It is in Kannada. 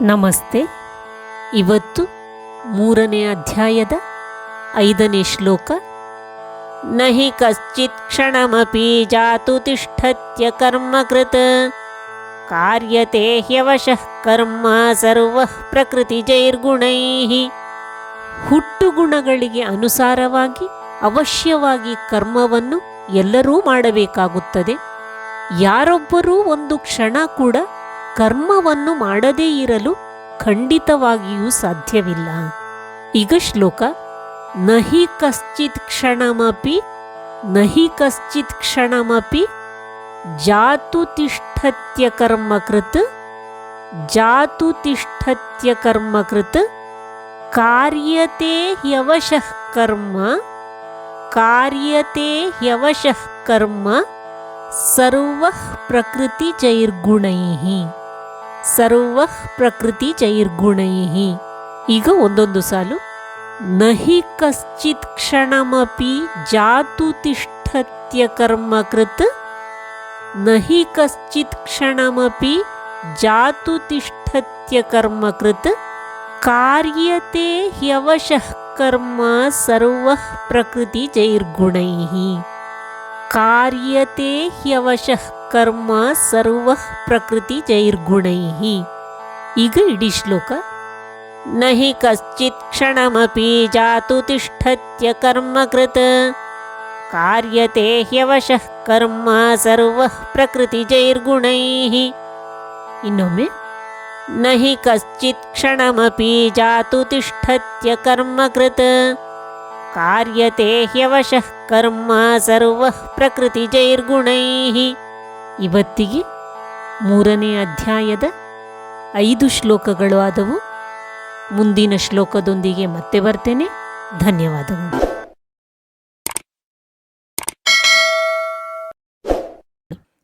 ನಮಸ್ತೆ. ಇವತ್ತು ಮೂರನೇ ಅಧ್ಯಾಯದ ಐದನೇ ಶ್ಲೋಕ. ನಹಿ ಕಶ್ಚಿತ್ ಕ್ಷಣಮಪಿ ಜಾತು ತಿಷ್ಠತ್ಯ ಕರ್ಮಕೃತ್. ಕಾರ್ಯತೆ ಹ್ಯವಶಃ ಕರ್ಮ ಸರ್ವ ಹುಟ್ಟು ಗುಣಗಳಿಗೆ ಅನುಸಾರವಾಗಿ ಅವಶ್ಯವಾಗಿ ಕರ್ಮವನ್ನು ಎಲ್ಲರೂ ಮಾಡಬೇಕಾಗುತ್ತದೆ. ಯಾರೊಬ್ಬರೂ ಒಂದು ಕ್ಷಣ ಕೂಡ ಕರ್ಮವನ್ನು ಮಾಡದೇ ಇರಲು ಖಂಡಿತವಾಗಿಯೂ ಸಾಧ್ಯವಿಲ್ಲ. ಈಗ ಶ್ಲೋಕ, ನಹಿ ಕಶ್ಚಿತ್ ಕ್ಷಣಮಪಿ, ನಹಿ ಕಶ್ಚಿತ್ ಕ್ಷಣಮಪಿ, ಜಾತು ತಿಷ್ಠತ್ಯ ಕರ್ಮಕೃತ್ ಜಾತು ತಿಷ್ಠತ್ಯ ಕರ್ಮಕೃತ್ ಕಾರ್ಯತೆ ಹ್ಯವಶಃ ಕರ್ಮ, ಕಾರ್ಯತೆ ಹ್ಯವಶಃ ಕರ್ಮ, ಸರ್ವ ಪ್ರಕೃತಿಜೈರ್ಗುಣೈ ಸರ್ವ ಪ್ರಕೃತಿಜೈರ್ಗುಣೈ ಈಗ ಒಂದೊಂದು ಸಾಲು. ನಹಿ ಕಶ್ಚಿತ್ ಕ್ಷಣಮಪಿ ಜಾತು ತಿಷ್ಠತ್ಯ ಕರ್ಮಕೃತ್ ನಹಿ ಕಶ್ಚಿತ್ ಕ್ಷಣಮಪಿ ಜಾತು ತಿಷ್ಠತ್ಯ ಕರ್ಮಕೃತ್ ಕಾರ್ಯತೆ ಹ್ಯವಶಃ ಕರ್ಮ ಸರ್ವ ಪ್ರಕೃತಿಜೈರ್ಗುಣೈ ಕಾರ್ಯತೆ ಹ್ಯವಶಃ ಕರ್ಮ ಸರ್ವ ಪ್ರಕೃತಿಜೈರ್ಗುಣೈ ಈಗ ಇಡೀ ಶ್ಲೋಕ ನಹಿ ಕಶ್ಚಿತ್ ಕ್ಷಣಮಪಿ ಜಾತು ತಿಷ್ಠತ್ಯ ಕರ್ಮಕೃತ್ ಕಾರ್ಯತೆ ಹ್ಯವಶಃ ಕರ್ಮ ಸರ್ವ ಪ್ರಕೃತಿಜೈರ್ಗುಣೈ ಇನ್ನೊಮ್ಮೆ ನಹಿ ಕಶ್ಚಿತ್ ಕ್ಷಣಮಪಿ ಜಾತು ತಿಷ್ಠತ್ಯ ಕರ್ಮಕೃತ್ ಕಾರ್ಯತೆ ಹ್ಯವಶಃ ಕರ್ಮ ಸರ್ವ ಪ್ರಕೃತಿ ಜೈರ್ಗುಣೈ ಇವತ್ತಿಗೆ ಮೂರನೇ ಅಧ್ಯಾಯದ ಐದು ಶ್ಲೋಕಗಳು ಆದವು. ಮುಂದಿನ ಶ್ಲೋಕದೊಂದಿಗೆ ಮತ್ತೆ ಬರ್ತೇನೆ. ಧನ್ಯವಾದಗಳು.